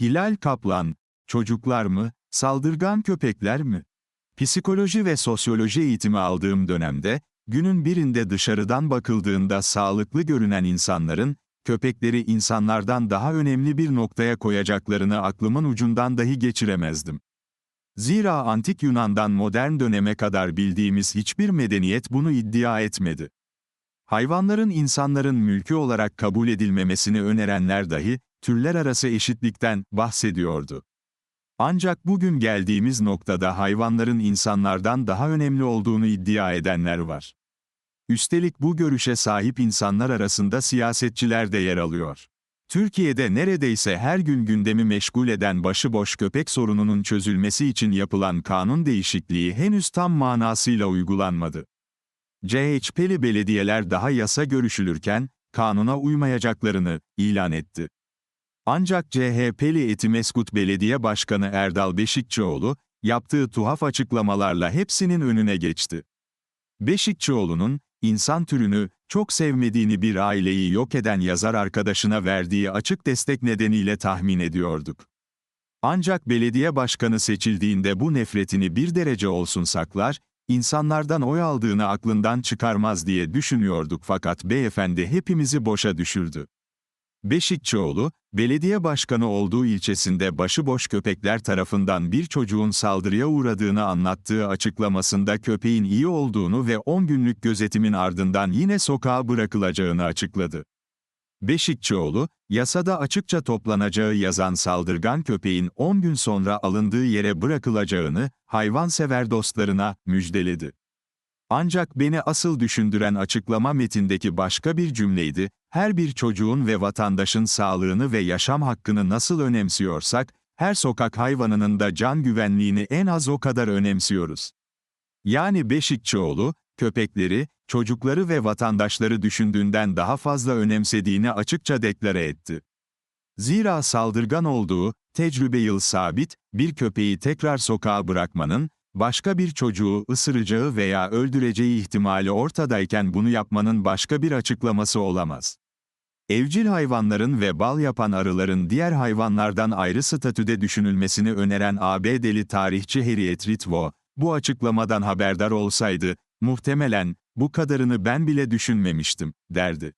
Hilal Kaplan, çocuklar mı, saldırgan köpekler mi? Psikoloji ve sosyoloji eğitimi aldığım dönemde, günün birinde dışarıdan bakıldığında sağlıklı görünen insanların, köpekleri insanlardan daha önemli bir noktaya koyacaklarını aklımın ucundan dahi geçiremezdim. Zira antik Yunan'dan modern döneme kadar bildiğimiz hiçbir medeniyet bunu iddia etmedi. Hayvanların insanların mülkü olarak kabul edilmemesini önerenler dahi, türler arası eşitlikten bahsediyordu. Ancak bugün geldiğimiz noktada hayvanların insanlardan daha önemli olduğunu iddia edenler var. Üstelik bu görüşe sahip insanlar arasında siyasetçiler de yer alıyor. Türkiye'de neredeyse her gün gündemi meşgul eden başıboş köpek sorununun çözülmesi için yapılan kanun değişikliği henüz tam manasıyla uygulanmadı. CHP'li belediyeler daha yasa görüşülürken, kanuna uymayacaklarını ilan etti. Ancak CHP'li Etimeskut Belediye Başkanı Erdal Beşikçioğlu, yaptığı tuhaf açıklamalarla hepsinin önüne geçti. Beşikçioğlu'nun, insan türünü, çok sevmediğini bir aileyi yok eden yazar arkadaşına verdiği açık destek nedeniyle tahmin ediyorduk. Ancak belediye başkanı seçildiğinde bu nefretini bir derece olsun saklar, insanlardan oy aldığını aklından çıkarmaz diye düşünüyorduk fakat beyefendi hepimizi boşa düşürdü. Beşikçioğlu, belediye başkanı olduğu ilçesinde başıboş köpekler tarafından bir çocuğun saldırıya uğradığını anlattığı açıklamasında köpeğin iyi olduğunu ve 10 günlük gözetimin ardından yine sokağa bırakılacağını açıkladı. Beşikçioğlu, yasada açıkça toplanacağı yazan saldırgan köpeğin 10 gün sonra alındığı yere bırakılacağını, hayvansever dostlarına müjdeledi. Ancak beni asıl düşündüren açıklama metindeki başka bir cümleydi, her bir çocuğun ve vatandaşın sağlığını ve yaşam hakkını nasıl önemsiyorsak, her sokak hayvanının da can güvenliğini en az o kadar önemsiyoruz. Yani Beşikçioğlu, köpekleri, çocukları ve vatandaşları düşündüğünden daha fazla önemsediğini açıkça deklare etti. Zira saldırgan olduğu, tecrübe yıl sabit, bir köpeği tekrar sokağa bırakmanın, başka bir çocuğu ısıracağı veya öldüreceği ihtimali ortadayken bunu yapmanın başka bir açıklaması olamaz. Evcil hayvanların ve bal yapan arıların diğer hayvanlardan ayrı statüde düşünülmesini öneren ABD'li tarihçi Harriet Ritvo, bu açıklamadan haberdar olsaydı, muhtemelen, bu kadarını ben bile düşünmemiştim, derdi.